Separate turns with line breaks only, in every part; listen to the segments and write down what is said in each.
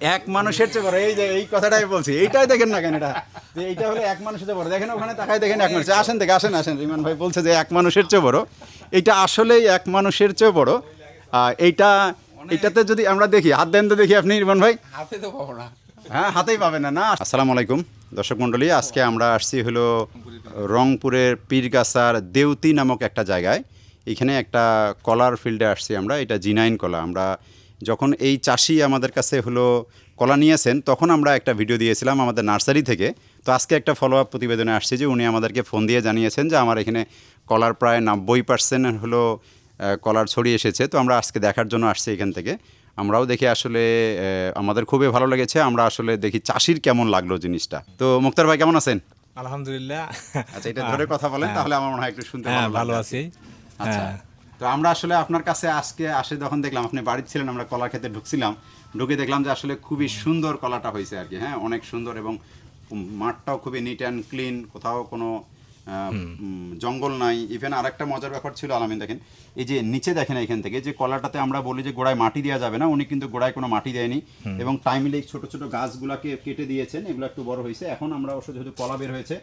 এক মানুষের চেয়ে বড় এই যে এই কথাটাই বলছি এইটাই দেখেন না কেন এটা? যে এইটা হলো এক মানুষের চেয়ে বড়। দেখেন ওখানে তাকাই দেখেন এক মানুষ। আসেন দেখে আসেন আসেন। রিমান ভাই বলছে যে এক মানুষের চেয়ে বড়। এইটা আসলেই এক মানুষের চেয়ে বড়। এইটা এটাতে যদি আমরা দেখি হাত দেন তো দেখি আপনি রিমান ভাই।
হাতে তো পাবো না।
হ্যাঁ হাতেই পাবেন না না। আসসালামু আলাইকুম। দর্শক মণ্ডলী আজকে আমরা আসছি হলো রংপুরের পীরগাছার দেউতি নামক একটা জায়গায়। এখানে একটা কলার ফিল্ডে আসছি আমরা এটা জিনাইন কলা। আমরা যখন এই চাষি আমাদের কাছে হলো কলা নিয়েছেন তখন আমরা একটা ভিডিও দিয়েছিলাম আমাদের নার্সারি থেকে। তো আজকে একটা ফলো আপ প্রতিবেদনে আসছে যে উনি আমাদেরকে ফোন দিয়ে জানিয়েছেন যে আমার এখানে কলার প্রায় নব্বই পার্সেন্ট হলো কলার ছড়িয়ে এসেছে। তো আমরা আজকে দেখার জন্য আসছি এখান থেকে। আমরাও দেখি আসলে আমাদের খুবই ভালো লেগেছে। আমরা আসলে দেখি চাষির কেমন লাগল জিনিসটা। তো মুক্তার ভাই কেমন আছেন?
আলহামদুলিল্লাহ।
আচ্ছা এটা ধরে কথা বলেন তাহলে আমার মনে হয় একটু শুনতে
হ্যাঁ
ভালো
ভালো আছি।
আচ্ছা।
হ্যাঁ।
তো আমরা আসলে আপনার কাছে আজকে আসে যখন দেখলাম আপনি বাড়িতে ছিলেন আমরা কলা খেতে ঢুকছিলাম। ঢুকে দেখলাম যে আসলে খুবই সুন্দর কলাটা হয়েছে আর কি হ্যাঁ অনেক সুন্দর এবং মাঠটাও খুবই নিট অ্যান্ড ক্লিন কোথাও কোনো জঙ্গল নাই। ইভেন আরেকটা মজার ব্যাপার ছিল আলামিন দেখেন এই যে নিচে দেখেন এখান থেকে যে কলাটাতে আমরা বলি যে গোড়ায় মাটি দেওয়া যাবে না উনি কিন্তু গোড়ায় কোনো মাটি দেয়নি এবং টাইমলি ছোট ছোট গাছগুলাকে কেটে দিয়েছেন এগুলো একটু বড় হয়েছে। এখন আমরা অবশ্য যেহেতু কলা বের হয়েছে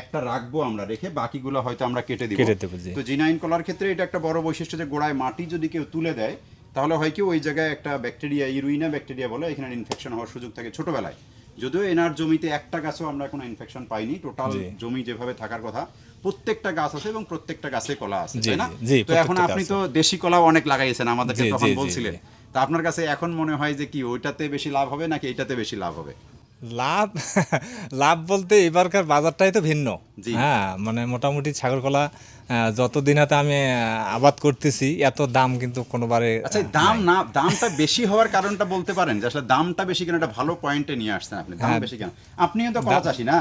একটা রাখব আমরা রেখে বাকিগুলো হয়তো আমরা কেটে দিব।
কেটে দেবো, জি।
তো জিনাইন কলার ক্ষেত্রে এটা একটা বড় বৈশিষ্ট্য যে গোড়ায় মাটি যদি কেউ তুলে দেয় তাহলে হয় কি ওই জায়গায় একটা ব্যাকটেরিয়া ইরুইনা ব্যাকটেরিয়া বলে এখানে ইনফেকশন হওয়ার সুযোগ থাকে ছোটবেলায়। যদিও এনার জমিতে একটা গাছও আমরা কোনো ইনফেকশন পাইনি টোটাল জমি যেভাবে থাকার কথা প্রত্যেকটা গাছ আছে এবং প্রত্যেকটা গাছে কলা আছে তাই না?
জি, জি,
তো এখন আপনি তো দেশি কলাও অনেক লাগাইছেন আমাদেরকে তখন
জি, জি,
বলছিলেন। তা আপনার কাছে এখন মনে হয় যে কি ওইটাতে বেশি লাভ হবে নাকি এটাতে বেশি লাভ হবে?
লাভ লাভ বলতে এবারকার বাজারটাই তো ভিন্ন। হ্যাঁ মানে মোটামুটি ছাগলকলা যতদিন হাতে আমি আবাদ করতেছি এত দাম কিন্তু কোনোবারে
আচ্ছা দাম না দামটা বেশি হওয়ার কারণটা বলতে পারেন যে আসলে দামটা বেশি কেন? একটা ভালো পয়েন্টে নিয়ে আসছেন আপনি। দাম
হ্যাঁ।
বেশি কেন? আপনিও তো কলা চাষি না?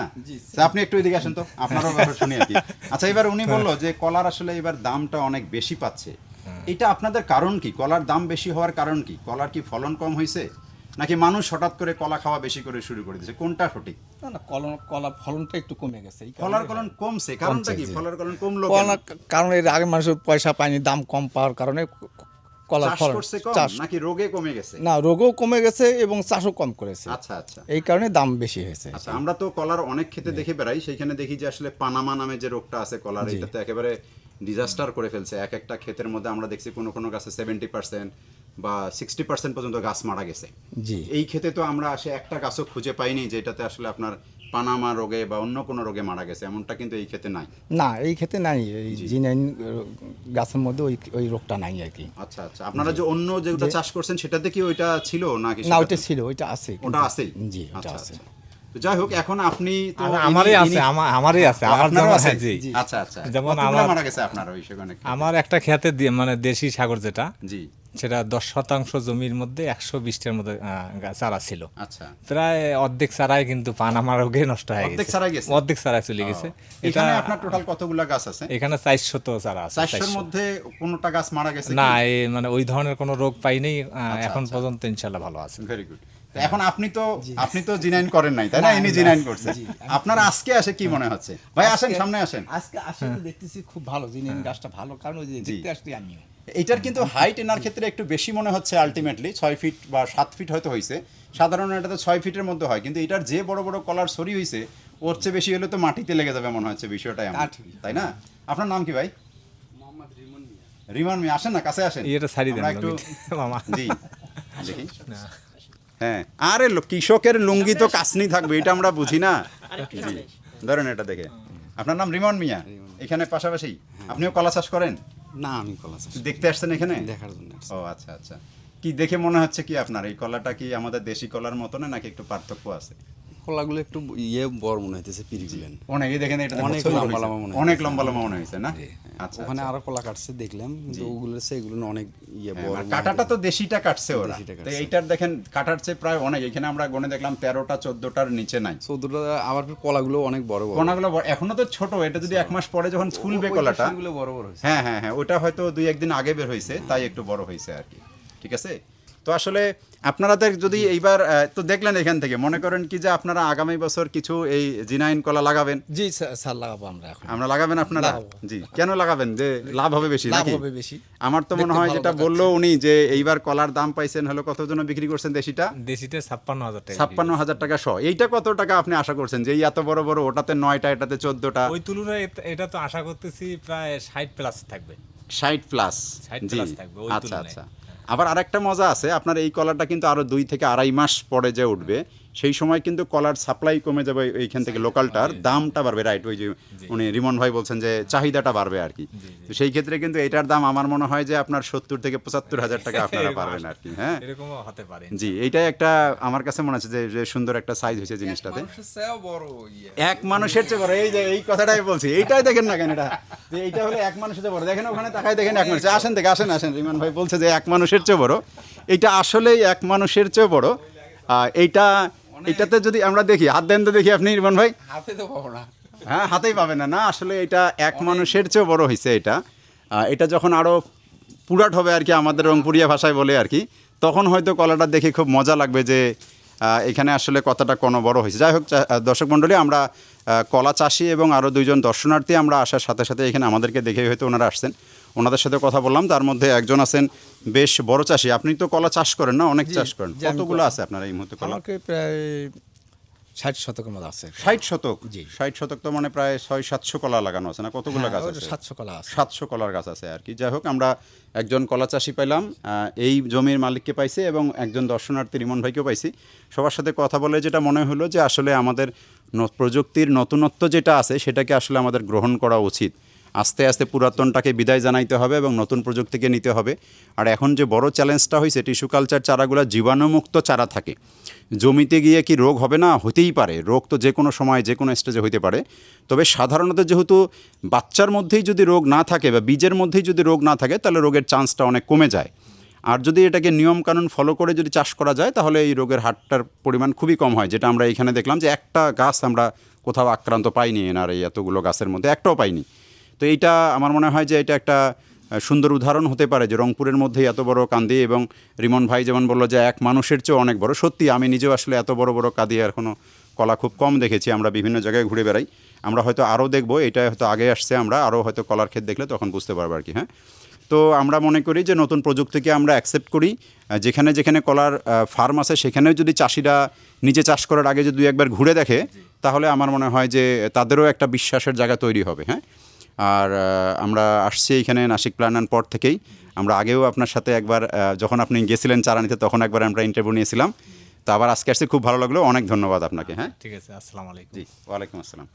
আপনি একটু এদিকে আসেন তো আপনারও ব্যাপার শুনি আর কি। আচ্ছা এবার উনি বলল যে কলার আসলে এবার দামটা অনেক বেশি পাচ্ছে।
হ্যাঁ।
এটা আপনাদের কারণ কি? কলার দাম বেশি হওয়ার কারণ কি? কলার কি ফলন কম হয়েছে নাকি মানুষ হঠাৎ করে কলা খাওয়া বেশি করে শুরু করে দিয়েছে? কোনটা সঠিক?
না না কলম কলা ফলনটা একটু কমে গেছে
কলার কমছে কারণটা কি? ফলের কমলো
কারণ এর আগে মানুষের পয়সা পায়নি দাম কম পাওয়ার কারণে কলার
চাষ
ফলন
কম
চাষ।
নাকি রোগে কমে গেছে?
না রোগও কমে গেছে এবং চাষও কম করেছে।
আচ্ছা আচ্ছা।
এই কারণে দাম বেশি হয়েছে।
আচ্ছা আমরা তো কলার অনেক খেতে দেখে বেড়াই সেইখানে দেখি যে আসলে পানামা নামে যে রোগটা আছে কলার এটা তো একেবারে ডিজাস্টার করে ফেলছে। এক একটা ক্ষেতের মধ্যে আমরা দেখছি কোনো কোনো গাছে সেভেন্টি পার্সেন্ট বা সিক্সটি পার্সেন্ট পর্যন্ত গাছ মারা গেছে।
জি।
এই ক্ষেতে তো আমরা আসে একটা গাছও খুঁজে পাইনি যেটাতে আসলে আপনার পানামা রোগে বা অন্য কোনো রোগে মারা গেছে এমনটা কিন্তু এই ক্ষেতে নাই।
না এই ক্ষেত্রে নাই এই জিনাইন গাছের মধ্যে ওই ওই রোগটা নাই আর কি।
আচ্ছা আচ্ছা। আপনারা যে অন্য যেটা চাষ করছেন সেটাতে কি ওইটা ছিল নাকি
না ওইটা ছিল ওইটা আছে
ওটা আছেই
জি ওটা
আচ্ছা
আছে।
আচ্ছা। যাই হোক এখন আপনি
আমারই আছে আমার আমারই আছে আমার
আপনারও
যেমন
আছে?
হ্যাঁ, জি।
আচ্ছা আচ্ছা।
যেমন আমার-
মারা গেছে আপনার ওই সেখানে
আমার একটা খেতে মানে দেশি সাগর যেটা
জি।
সেটা দশ শতাংশ জমির মধ্যে একশো বিশটার মধ্যে চারা ছিল।
আচ্ছা।
প্রায় অর্ধেক চারাই কিন্তু পানামা রোগে নষ্ট হয়ে গেছে। অর্ধেক চারাই চলে গেছে। এটা
এখানে আপনার টোটাল কতগুলা গাছ আছে?
এখানে চারশো তো চারা আছে
চারশোর মধ্যে কোনটা গাছ মারা গেছে
না এই মানে ওই ধরনের কোনো রোগ পাইনি আহ, এখন পর্যন্ত ইনশাল্লাহ ভালো আছে।
ভেরি গুড এখন আপনি তো আপনি তো জিনাইন করেন নাই তাই না? ইনি জিনাইন করছেন। আপনার আজকে আসে কি মনে হচ্ছে? ভাই আসেন সামনে আসেন।
আজকে আসলে দেখতেছি খুব ভালো জিনাইন গাছটা ভালো কারণ ওই দেখতে আসছি আমিও।
এটার কিন্তু হাইট এনার ক্ষেত্রে একটু বেশি মনে হচ্ছে আলটিমেটলি ছয় ফিট বা সাত ফিট হয়তো হয়েছে সাধারণ এটা তো ছয় ফিটের মধ্যে হয় কিন্তু এটার যে বড় বড় কলার সরি হয়েছে ওর চেয়ে বেশি হলে তো মাটিতে লেগে যাবে মনে হচ্ছে বিষয়টাই আমার। তাই না? আপনার নাম কি ভাই? রিমান মিয়া। আসেন না কাছে আসেন।
এটা ছাড়ি দেন
একটু জি। দেখি। হ্যাঁ আরে কৃষকের লুঙ্গি তো কাসনি থাকবে এটা আমরা বুঝি না। ধরেন এটা দেখে। আপনার নাম রিমন মিয়া এখানে পাশাপাশি। আপনিও কলা চাষ করেন?
না আমি কলা চাষ
দেখতে আসছেন এখানে?
দেখার জন্য
ও আচ্ছা আচ্ছা। কি দেখে মনে হচ্ছে কি আপনার এই কলাটা কি আমাদের দেশি কলার মতো না নাকি একটু পার্থক্য আছে?
কলাগুলো একটু ইয়ে বড় মনে হইতেছে পিরিগুলেন।
অনেক দেখেন এটা
অনেক লম্বা লম্বা মনে
অনেক লম্বা লম্বা মনে হয়েছে না? আচ্ছা
ওখানে আরও কলা কাটছে দেখলাম কিন্তু ওগুলো সেগুলো অনেক ইয়ে
হ্যাঁ,
বড়
কাটাটা তো দেশিটা কাটছে ওরা। তো এইটার দেখেন কাটার চেয়ে প্রায় অনেক। এখানে আমরা গনে দেখলাম তেরোটা চোদ্দটার নিচে নাই।
চৌদ্দটা আবার কলাগুলো অনেক বড় বড়।
কোনাগুলো বড়- এখনও তো ছোট এটা যদি এক মাস পরে যখন ফুলবে কলাটা
বড় বড়
হ্যাঁ হ্যাঁ হ্যাঁ ওটা হয়তো দুই একদিন আগে বের হয়েছে তাই একটু বড় হয়েছে আর কি। ঠিক আছে? তো আসলে আপনারাদের যদি এইবার তো দেখলেন এখান থেকে মনে করেন কি যে আপনারা আগামী বছর কিছু এই জিনাইন কলা লাগাবেন?
জি স্যার লাগাবো আমরা এখন।
আমরা লাগাবেন আপনারা? জি কেন লাগাবেন? যে লাভ হবে বেশি
লাভ হবে বেশি।
আমার তো মনে হয় যেটা বলল উনি যে এইবার কলার দাম পাইছেন হলো কত জন্য বিক্রি করছেন দেশিটা?
দেশিতে ছাপ্পান্ন হাজার টাকা
ছাপ্পান্ন হাজার টাকা শ। এইটা কত টাকা আপনি আশা করছেন যে এই এত বড় বড় ওটাতে নয়টা এটাতে চোদ্দটা?
ওই তুলনায় এটা তো আশা করতেছি প্রায় ষাট প্লাস থাকবে।
ষাট প্লাস
60
জি।
থাকবে
আচ্ছা আচ্ছা। আবার আরেকটা মজা আছে, আপনার এই কলারটা কিন্তু আরও দুই থেকে আড়াই মাস পরে যে উঠবে সেই সময় কিন্তু কলার সাপ্লাই কমে যাবে এইখান থেকে লোকালটার দামটা বাড়বে রাইট ওই যে উনি রিমন ভাই বলছেন যে চাহিদাটা বাড়বে আর কি। তো সেই ক্ষেত্রে কিন্তু এটার দাম আমার মনে হয় যে আপনার সত্তর থেকে পঁচাত্তর হাজার টাকা আপনারা পারবেন আর কি হ্যাঁ?
এরকমও হতে পারে।
জি এইটাই একটা আমার কাছে মনে হচ্ছে যে সুন্দর একটা সাইজ হয়েছে জিনিসটাতে। এক মানুষের চেয়ে বড় এই যে এই কথাটাই বলছি। এইটাই দেখেন না কেন এটা? যে এইটা হলো এক মানুষের চেয়ে বড়। দেখেন ওখানে তাকাই দেখেন এক মানুষ। আসেন থেকে আসেন আসেন। রিমান ভাই বলছে যে এক মানুষের চেয়ে বড়। এইটা আসলেই এক মানুষের চেয়ে বড়। এইটা এটাতে যদি আমরা দেখি হাত দেন তো দেখি আপনি রিমান ভাই?
হাতে তো পাবো না।
হ্যাঁ হাতেই পাবে না। না আসলে এটা এক মানুষের চেয়েও বড় হয়েছে এটা। এটা যখন আরও পুরাট হবে আর কি আমাদের রংপুরিয়া ভাষায় বলে আর কি তখন হয়তো কলাটা দেখে খুব মজা লাগবে যে এখানে আসলে কথাটা কোনো বড় হয়েছে যাই হোক দর্শক মণ্ডলী আমরা কলা চাষি এবং আরও দুইজন দর্শনার্থী আমরা আসার সাথে সাথে এখানে আমাদেরকে দেখে হয়তো ওনারা আসছেন। ওনাদের সাথে কথা বললাম তার মধ্যে একজন আছেন বেশ বড় চাষি। আপনি তো কলা চাষ করেন না? অনেক চাষ করেন। কতগুলো আছে আপনার এই মুহূর্তে কলা?
প্রায় ষাট শতকের মতো আছে।
ষাট শতক?
জি।
ষাট শতক তো মানে প্রায় ছয় সাতশো কলা লাগানো আছে না? কতগুলো
হ্যাঁ,
গাছ আছে?
সাতশো কলা আছে।
সাতশো কলার গাছ আছে আর কি। যাই হোক আমরা একজন কলা চাষি পাইলাম এই জমির মালিককে পাইছি এবং একজন দর্শনার্থী রিমন ভাইকেও পাইছি। সবার সাথে কথা বলে যেটা মনে হলো যে আসলে আমাদের প্রযুক্তির নতুনত্ব যেটা আছে সেটাকে আসলে আমাদের গ্রহণ করা উচিত। আস্তে আস্তে পুরাতনটাকে বিদায় জানাইতে হবে এবং নতুন প্রযুক্তিকে নিতে হবে। আর এখন যে বড় চ্যালেঞ্জটা হয়েছে টিস্যু কালচার চারাগুলো জীবাণুমুক্ত চারা থাকে। জমিতে গিয়ে কি রোগ হবে না? হতেই পারে। রোগ তো যে কোনো সময়, যে কোনো স্টেজে হইতে পারে। তবে সাধারণত যেহেতু বাচ্চার মধ্যেই যদি রোগ না থাকে বা বীজের মধ্যেই যদি রোগ না থাকে, তাহলে রোগের চান্সটা অনেক কমে যায়। আর যদি এটাকে নিয়মকানুন ফলো করে যদি চাষ করা যায়, তাহলে এই রোগের হারটার পরিমাণ খুবই কম হয়। যেটা আমরা এখানে দেখলাম যে একটা গাছ আমরা কোথাও আক্রান্ত পাইনি এনার এই এতগুলো গাছের মধ্যে, একটাও পাইনি। তো এইটা আমার মনে হয় যে এটা একটা সুন্দর উদাহরণ হতে পারে যে রংপুরের মধ্যেই এত বড় কান্দি এবং রিমন ভাই যেমন বলল যে এক মানুষের চেয়েও অনেক বড়। সত্যি, আমি নিজেও আসলে এত বড় বড় কাঁদি এখনও কলা খুব কম দেখেছি। আমরা বিভিন্ন জায়গায় ঘুরে বেড়াই। আমরা হয়তো আরও দেখব, এটা হয়তো আগে আসছে আমরা, আরও হয়তো কলার ক্ষেত দেখলে তখন বুঝতে পারব আর কি হ্যাঁ? তো আমরা মনে করি যে নতুন প্রযুক্তিকে আমরা অ্যাকসেপ্ট করি। যেখানে যেখানে কলার ফার্ম আছে, সেখানেও যদি চাষিরা নিজে চাষ করার আগে যদি একবার ঘুরে দেখে, তাহলে আমার মনে হয় যে তাদেরও একটা বিশ্বাসের জায়গা তৈরি হবে হ্যাঁ? আর আমরা আসছি এখানে নাসিক প্ল্যানার পর থেকেই। আমরা আগেও আপনার সাথে একবার যখন আপনি গেছিলেন চারা নিতে তখন একবার আমরা ইন্টারভিউ নিয়েছিলাম। তো আবার আজকে আসছি খুব ভালো লাগল। অনেক ধন্যবাদ আপনাকে হ্যাঁ?
ঠিক আছে আসসালামু আলাইকুম।
জি ওয়ালাইকুম আসসালাম।